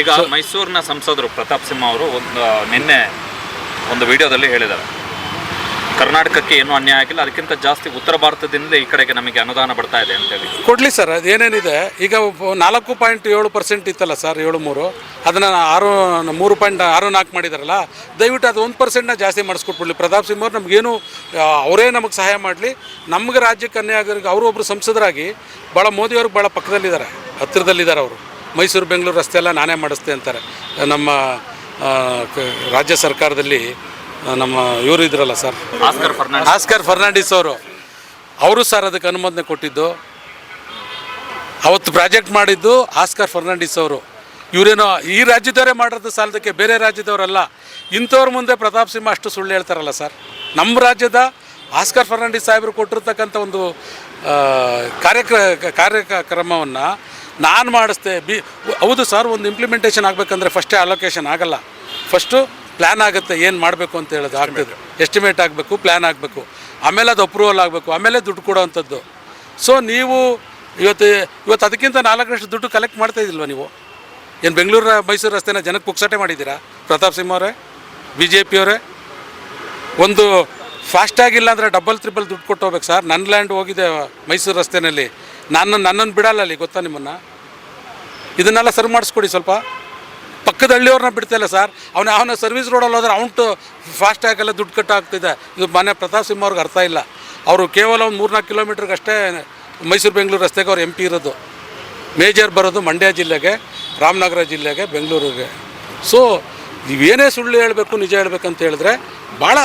ಈಗ ಮೈಸೂರಿನ ಸಂಸದರು ಪ್ರತಾಪ್ ಸಿಂಹ ಅವರು ಒಂದು ನಿನ್ನೆ ಒಂದು ವಿಡಿಯೋದಲ್ಲಿ ಹೇಳಿದ್ದಾರೆ. ಕರ್ನಾಟಕಕ್ಕೆ ಏನೂ ಅನ್ಯಾಯ ಆಗಿಲ್ಲ ಅದಕ್ಕಿಂತ ಜಾಸ್ತಿ ಉತ್ತರ ಭಾರತದಿಂದ ಈ ಕಡೆಗೆ ನಮಗೆ ಅನುದಾನ ಬರ್ತಾ ಇದೆ ಅಂತೇಳಿ ಕೊಡಲಿ ಸರ್ ಅದು ಏನೇನಿದೆ? ಈಗ ನಾಲ್ಕು ಪಾಯಿಂಟ್ ಏಳು ಪರ್ಸೆಂಟ್ ಇತ್ತಲ್ಲ ಸರ್ ಏಳು ಮೂರು ಅದನ್ನು ಆರು ಮೂರು ಪಾಯಿಂಟ್ ಆರು ನಾಲ್ಕು ಮಾಡಿದಾರಲ್ಲ ದಯವಿಟ್ಟು ಅದು ಒಂದು ಪರ್ಸೆಂಟ್ನ ಜಾಸ್ತಿ ಮಾಡಿಸ್ಕೊಟ್ಬಿಡ್ಲಿ. ಪ್ರತಾಪ್ ಸಿಂಹ ಅವ್ರು ನಮಗೇನು ಅವರೇ ನಮಗೆ ಸಹಾಯ ಮಾಡಲಿ. ನಮ್ಗೆ ರಾಜ್ಯಕ್ಕೆ ಅನ್ಯಾಯ ಆಗೋರಿಗೆ ಅವರು ಒಬ್ಬರು ಸಂಸದರಾಗಿ ಭಾಳ ಮೋದಿಯವ್ರಿಗೆ ಭಾಳ ಪಕ್ಕದಲ್ಲಿದ್ದಾರೆ ಹತ್ತಿರದಲ್ಲಿದ್ದಾರೆ ಅವರು. ಮೈಸೂರು ಬೆಂಗಳೂರು ರಸ್ತೆ ಎಲ್ಲ ನಾನೇ ಮಾಡಿಸ್ತೆ ಅಂತಾರೆ. ನಮ್ಮ ರಾಜ್ಯ ಸರ್ಕಾರದಲ್ಲಿ ನಮ್ಮ ಇವರು ಇದ್ರಲ್ಲ ಸರ್. ಆಸ್ಕರ್ ಫರ್ನಾಂಡ್ ಆಸ್ಕರ್ ಫರ್ನಾಂಡಿಸ್ ಅವರು. ಅವರು ಸರ್ ಅದಕ್ಕೆ ಅನುಮೋದನೆ ಕೊಟ್ಟಿದ್ದು. ಅವತ್ತು ಪ್ರಾಜೆಕ್ಟ್ ಮಾಡಿದ್ದು ಆಸ್ಕರ್ ಫರ್ನಾಂಡಿಸ್ ಅವರು. ಇವರೇನೋ ಈ ರಾಜ್ಯದವರೇ ಮಾಡಿರೋದು ಸಾಲದಕ್ಕೆ ಬೇರೆ ರಾಜ್ಯದವರಲ್ಲ. ಇಂಥವ್ರ ಮುಂದೆ ಪ್ರತಾಪ್ ಸಿಂಹ ಅಷ್ಟು ಸುಳ್ಳು ಹೇಳ್ತಾರಲ್ಲ ಸರ್. ನಮ್ಮ ರಾಜ್ಯದ ಆಸ್ಕರ್ ಫರ್ನಾಂಡಿಸ್ ಸಾಹೇಬರು ಕೊಟ್ಟಿರ್ತಕ್ಕಂಥ ಒಂದು ಕಾರ್ಯಕ್ರ ಕಾರ್ಯಕ್ರಮವನ್ನು ನಾನು ಮಾಡಿಸ್ದೆ ಬಿ ಹೌದು ಸರ್ ಒಂದು ಇಂಪ್ಲಿಮೆಂಟೇಷನ್ ಆಗಬೇಕಂದ್ರೆ ಫಸ್ಟೇ ಅಲೋಕೇಶನ್ ಆಗಲ್ಲ. ಫಸ್ಟು ಪ್ಲ್ಯಾನ್ ಆಗುತ್ತೆ ಏನು ಮಾಡಬೇಕು ಅಂತ ಹೇಳೋದು ಆಗ್ತದೆ. ಎಸ್ಟಿಮೇಟ್ ಆಗಬೇಕು. ಪ್ಲ್ಯಾನ್ ಆಗಬೇಕು ಆಮೇಲೆ ಅದು ಅಪ್ರೂವಲ್ ಆಗಬೇಕು ಆಮೇಲೆ ದುಡ್ಡು ಕೊಡೋವಂಥದ್ದು ಸೊ ನೀವು ಇವತ್ತು ಇವತ್ತು ಅದಕ್ಕಿಂತ ನಾಲ್ಕರಷ್ಟು ದುಡ್ಡು ಕಲೆಕ್ಟ್ ಮಾಡ್ತಾ ಇದ್ದಿಲ್ವ ನೀವು? ಏನು ಬೆಂಗಳೂರು ಮೈಸೂರು ರಸ್ತೆನ ಜನಕ್ಕೆ ಪುಕ್ಸಾಟೆ ಮಾಡಿದ್ದೀರಾ? ಪ್ರತಾಪ್ ಸಿಂಹ ಅವರೇ ಬಿ ಜೆ ಪಿಯವರೇ ಒಂದು ಫಾಸ್ಟಾಗಿಲ್ಲ ಅಂದರೆ ಡಬಲ್ ತ್ರಿಬಲ್ ದುಡ್ಡು ಕೊಟ್ಟು ಹೋಗ್ಬೇಕು ಸರ್ ನನ್ನ ಲ್ಯಾಂಡ್ ಹೋಗಿದೆ ಮೈಸೂರು ರಸ್ತೆನಲ್ಲಿ. ನಾನು ನನ್ನನ್ನು ಬಿಡಲ್ಲ ಅಲ್ಲಿ, ಗೊತ್ತಾ ನಿಮ್ಮನ್ನು? ಇದನ್ನೆಲ್ಲ ಸರ್ವ್ ಮಾಡಿಸ್ಕೊಡಿ ಸ್ವಲ್ಪ. ಪಕ್ಕದ ಹಳ್ಳಿಯವ್ರನ್ನ ಬಿಡ್ತಾಯಿಲ್ಲ ಸರ್ ಅವನ ಅವನ ಸರ್ವಿಸ್ ರೋಡಲ್ಲಿ ಹೋದ್ರೆ ಅವನ್ಟು ಫಾಸ್ಟ್ಯಾಗೆಲ್ಲ ದುಡ್ಡು ಕಟ್ಟಾಗ್ತಿದೆ. ಇದು ಮನೆ ಪ್ರತಾಪ್ ಸಿಂಹ ಅವ್ರಿಗೆ ಅರ್ಥ ಇಲ್ಲ. ಅವರು ಕೇವಲ ಒಂದು ಮೂರ್ನಾಲ್ಕು ಕಿಲೋಮೀಟ್ರಿಗೆ ಅಷ್ಟೇ ಮೈಸೂರು, ಬೆಂಗಳೂರು ರಸ್ತೆಗೆ ಅವ್ರು ಎಂ ಪಿ ಇರೋದು. ಮೇಜರ್ ಬರೋದು ಮಂಡ್ಯ ಜಿಲ್ಲೆಗೆ, ರಾಮನಗರ ಜಿಲ್ಲೆಗೆ, ಬೆಂಗಳೂರಿಗೆ. ಸೊ ನೀವೇನೇ ಸುಳ್ಳು ಹೇಳಬೇಕು, ನಿಜ ಹೇಳಬೇಕಂತ ಹೇಳಿದ್ರೆ ಭಾಳ